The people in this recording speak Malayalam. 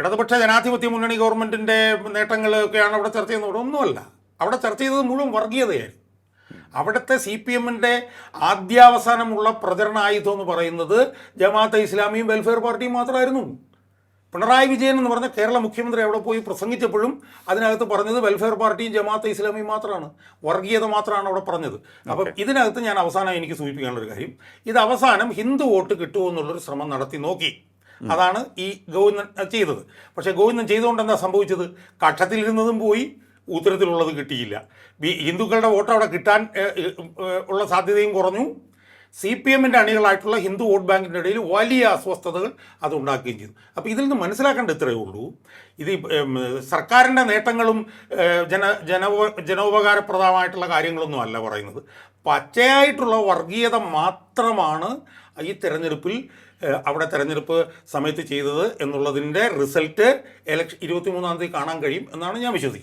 ഇടതുപക്ഷ ജനാധിപത്യ മുന്നണി ഗവൺമെന്റിന്റെ നേട്ടങ്ങളൊക്കെയാണ് അവിടെ ചർച്ച ചെയ്യുന്നത്. ഒന്നുമല്ല. അവിടെ ചർച്ച ചെയ്തത് മുഴുവൻ വർഗീയതയായിരുന്നു. അവിടുത്തെ സി പി എമ്മിന്റെ ആദ്യാവസാനമുള്ള പ്രചരണ ആയുധം എന്ന് പറയുന്നത് ജമാഅത്തെ ഇസ്ലാമിയും വെൽഫെയർ പാർട്ടിയും മാത്രമായിരുന്നു. പിണറായി വിജയൻ എന്ന് പറഞ്ഞ കേരള മുഖ്യമന്ത്രി അവിടെ പോയി പ്രസംഗിച്ചപ്പോഴും അതിനകത്ത് പറഞ്ഞത് വെൽഫെയർ പാർട്ടിയും ജമാഅത്തെ ഇസ്ലാമിയും മാത്രമാണ്. വർഗീയത മാത്രമാണ് അവിടെ പറഞ്ഞത്. അപ്പം ഇതിനകത്ത് ഞാൻ അവസാനം എനിക്ക് സൂചിപ്പിക്കാനുള്ളൊരു കാര്യം. ഇത് അവസാനം ഹിന്ദു വോട്ട് കിട്ടുമോ എന്നുള്ളൊരു ശ്രമം നടത്തി നോക്കി. അതാണ് ഈ ഗോവിന്ദൻ ചെയ്തത്. പക്ഷേ ഗോവിന്ദൻ ചെയ്തുകൊണ്ട് എന്താ സംഭവിച്ചത്? കക്ഷത്തിലിരുന്നതും പോയി ഉത്തരത്തിലുള്ളത് കിട്ടിയില്ല. ഹിന്ദുക്കളുടെ വോട്ട് അവിടെ കിട്ടാൻ ഉള്ള സാധ്യതയും കുറഞ്ഞു. സി പി എമ്മിന്റെ അണികളായിട്ടുള്ള ഹിന്ദു വോട്ട് ബാങ്കിന്റെ ഇടയിൽ വലിയ അസ്വസ്ഥതകൾ അത് ഉണ്ടാക്കുകയും ചെയ്തു. അപ്പോൾ ഇതിൽ നിന്ന് മനസ്സിലാക്കേണ്ട ഇത്രയേ ഉള്ളൂ. ഇത് സർക്കാരിന്റെ നേട്ടങ്ങളും ജന ജന ജനോപ ജനോപകാരപ്രദമായിട്ടുള്ള കാര്യങ്ങളൊന്നും അല്ല പറയുന്നത്. പച്ചയായിട്ടുള്ള വർഗീയത മാത്രമാണ് ഈ തെരഞ്ഞെടുപ്പിൽ അവിടെ തെരഞ്ഞെടുപ്പ് സമയത്ത് ചെയ്തത് എന്നുള്ളതിന്റെ റിസൾട്ട് ഇലക്ഷൻ ഇരുപത്തി മൂന്നാം തീയതി കാണാൻ കഴിയും എന്നാണ് ഞാൻ വിശ്വസിക്കുന്നത്.